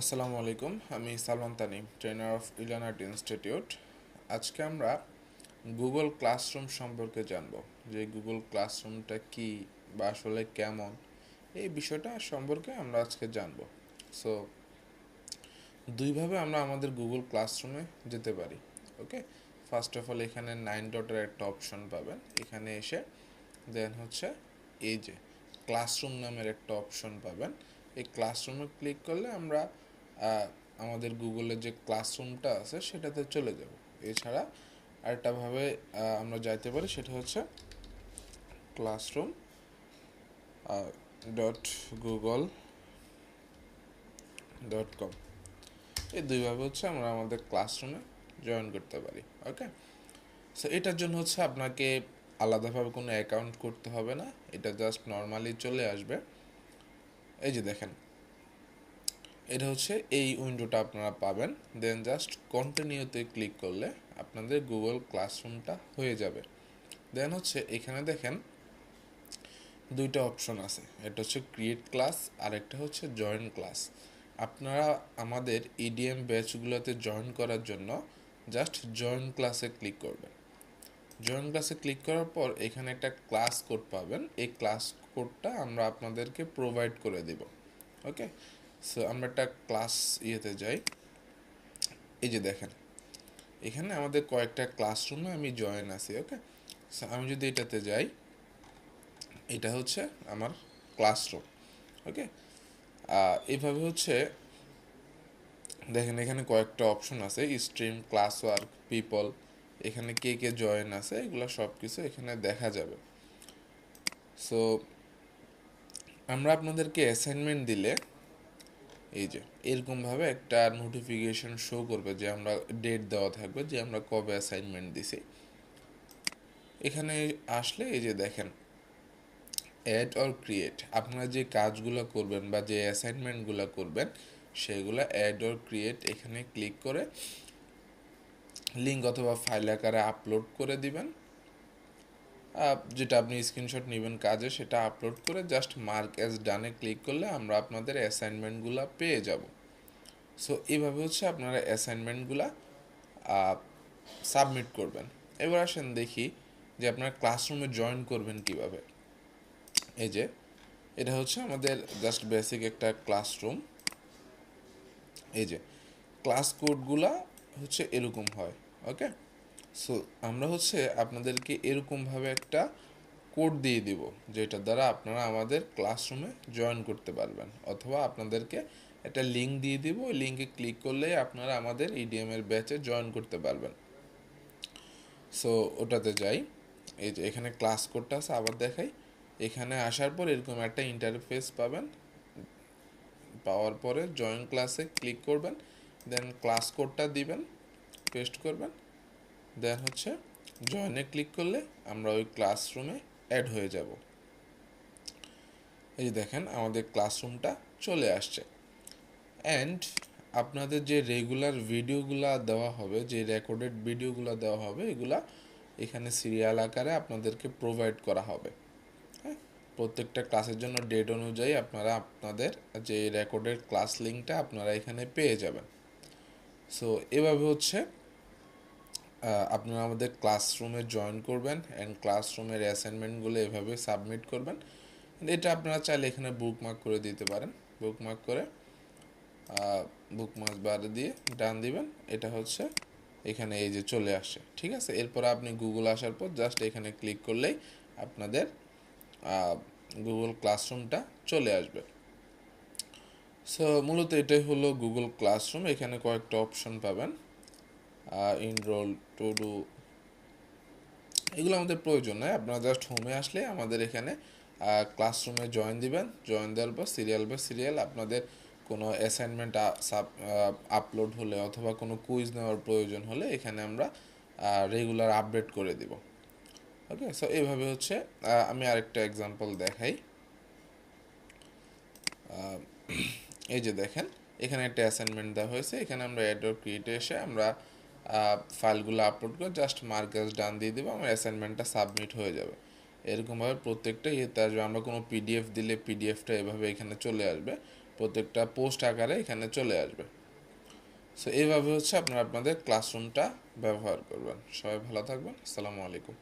আসসালামু আলাইকুম, আমি সালমান তানিম ট্রেনার অফ ইলানার্ট ইনস্টিটিউট আজকে আমরা গুগল ক্লাসরুম সম্পর্কে জানব, যে গুগল ক্লাসরুমটা কি বা আসলে কেমন, এই বিষয়টা সম্পর্কে আমরা আজকে জানব। সো দুইভাবে আমরা আমাদের গুগল ক্লাসরুমে যেতে পারি, ওকে? ফার্স্ট অফ অল এখানে নাইন ডটের একটা অপশন পাবেন, এখানে এসে দেন হচ্ছে এই যে ক্লাসরুম নামের একটা অপশন পাবেন। এই ক্লাসরুমে ক্লিক করলে আমরা আমাদের গুগলের যে ক্লাসরুমটা আছে, সেটাতে চলে যাব। এছাড়া আরেকটাভাবে আমরা যাইতে পারি, সেটা হচ্ছে classroom dot Google dot com. এই দুইভাবে হচ্ছে আমরা আমাদের ক্লাসরুমে জয়েন করতে পারি, ওকে? সো এটার জন্য হচ্ছে আপনাকে আলাদাভাবে কোনো অ্যাকাউন্ট করতে হবে না। এটা জাস্ট নর্মালি চলে আসবে। এই যে দেখেন এটা হচ্ছে এই উইন্ডোটা আপনারা পাবেন। দেন জাস্ট কন্টিনিউতে ক্লিক করলে আপনাদের গুগল ক্লাসরুমটা হয়ে যাবে। দেন হচ্ছে এখানে দেখেন দুইটা অপশন আছে। এটা হচ্ছে ক্রিয়েট ক্লাস আর একটা হচ্ছে জয়েন ক্লাস আপনারা আমাদের ইডিএম ব্যাচগুলোতে জয়েন করার জন্য জাস্ট জয়েন ক্লাসে ক্লিক করবেন। জয়েন ক্লাসে ক্লিক করার পর এখানে একটা ক্লাস কোড পাবেন। এই ক্লাস কোডটা আমরা আপনাদেরকে প্রোভাইড করে দিব। ওকে সো আমরা একটা ক্লাস ইয়েতে যাই। এই যে দেখেন, এখানে আমাদের কয়েকটা ক্লাসরুমে আমি জয়েন আছি ওকে সো আমি যদি এটাতে যাই, এটা হচ্ছে আমার ক্লাসরুম ওকে এইভাবে হচ্ছে, দেখেন এখানে কয়েকটা অপশন আছে স্ট্রিম ক্লাস ওয়ার্ক পিপল এখানে কে কে জয়েন আছে, এগুলো সব কিছু এখানে দেখা যাবে। সো আমরা আপনাদেরকে অ্যাসাইনমেন্ট দিলে এই যে, এরকমভাবে একটা নোটিফিকেশন শো করবে যে আমরা ডেট দেওয়া থাকবে যে আমরা কবে অ্যাসাইনমেন্ট দিছি। এখানে আসলে এই যে দেখেন অ্যাড অর ক্রিয়েট আপনারা যে কাজগুলো করবেন বা যে অ্যাসাইনমেন্টগুলো করবেন, সেগুলো অ্যাড অর ক্রিয়েট এখানে ক্লিক করে লিঙ্ক অথবা ফাইল আকারে আপলোড করে দিবেন। যেটা আপনি স্ক্রিনশট নেবেন কাজে, সেটা আপলোড করে just mark as done click করলে আমরা আপনাদের অ্যাসাইনমেন্টগুলো পেয়ে যাব। সো এইভাবে হচ্ছে আপনারা অ্যাসাইনমেন্টগুলো সাবমিট করবেন। এবার আসেন দেখি যে আপনারা ক্লাসরুমে জয়েন করবেন কীভাবে। এই যে, এটা হচ্ছে আমাদের জাস্ট বেসিক একটা ক্লাসরুম এই যে ক্লাস কোডগুলা হচ্ছে এরকম হয় ওকে সো আমরা হচ্ছে আপনাদেরকে এরকমভাবে একটা কোড দিয়ে দিব, যেটা দ্বারা আপনারা আমাদের ক্লাসরুমে জয়েন করতে পারবেন। অথবা আপনাদেরকে একটা লিঙ্ক দিয়ে দিব, ওই লিঙ্কে ক্লিক করলেই আপনারা আমাদের ইডিএম এর ব্যাচে জয়েন করতে পারবেন। সো ওটাতে যাই। এই যে এখানে ক্লাস কোডটা আছে, আবার দেখাই। এখানে আসার পর এরকম একটা ইন্টারফেস পাবেন। পাওয়ার পরে জয়েন ক্লাসে ক্লিক করবেন দেন ক্লাস কোডটা দিবেন পেস্ট করবেন। দেন হচ্ছে জয়েনে ক্লিক করলে আমরা ওই ক্লাসরুমে অ্যাড হয়ে যাব। এই যে দেখেন আমাদের ক্লাসরুমটা চলে আসছে। অ্যান্ড আপনাদের যে রেগুলার ভিডিওগুলা দেওয়া হবে, যে রেকর্ডেড ভিডিওগুলো দেওয়া হবে, এগুলা এখানে সিরিয়াল আকারে আপনাদেরকে প্রোভাইড করা হবে। হ্যাঁ? প্রত্যেকটা ক্লাসের জন্য ডেট অনুযায়ী আপনারা আপনাদের যে রেকর্ডেড ক্লাস লিঙ্কটা আপনারা এখানে পেয়ে যাবেন। সো এভাবে হচ্ছে আপনারা আমাদের ক্লাসরুমে জয়েন করবেন অ্যান্ড ক্লাসরুমের অ্যাসাইনমেন্টগুলো এভাবে সাবমিট করবেন। এটা আপনারা চাইলে এখানে বুকমার্ক করে দিতে পারেন। বুকমার্ক করে বুকমার্ক বার দিয়ে ডান দিবেন। এটা হচ্ছে এখানে এই যে চলে আসে, ঠিক আছে? এরপর আপনি গুগল আসার পর জাস্ট এখানে ক্লিক করলেই আপনাদের গুগল ক্লাসরুমটা চলে আসবে। সো মূলত এটাই হলো গুগল ক্লাসরুম এখানে কয়েকটা অপশন পাবেন। ইনরোল টু ডু এগুলো আমাদের প্রয়োজন নয় আপনারা জাস্ট হোমে আসলে আমাদের এখানে ক্লাসরুমে জয়েন দিবেন। জয়েন দেওয়ার পর সিরিয়াল বাই সিরিয়াল আপনাদের কোনো অ্যাসাইনমেন্ট আপলোড হলে অথবা কোনো কুইজ নেওয়ার প্রয়োজন হলে এখানে আমরা রেগুলার আপডেট করে দিব। ওকে সো এইভাবে হচ্ছে আমি আরেকটা এক্সাম্পল দেখাই। এই যে দেখেন, এখানে একটা অ্যাসাইনমেন্ট দেওয়া হয়েছে। এখানে আমরা অ্যাডোর ক্রিয়েটে এসে আমরা ফাইলগুলো আপলোড করে জাস্ট মার্কাস ডান দিয়ে দেবো, আমার অ্যাসাইনমেন্টটা সাবমিট হয়ে যাবে। এরকমভাবে প্রত্যেকটা ইয়েতে আসবে, আমরা কোনো পিডিএফ দিলে পিডিএফটা এভাবে এখানে চলে আসবে, প্রত্যেকটা পোস্ট আকারে এখানে চলে আসবে। সো এইভাবে হচ্ছে আপনারা আপনাদের ক্লাসরুমটা ব্যবহার করবেন। সবাই ভালো থাকবেন, আসসালামু আলাইকুম।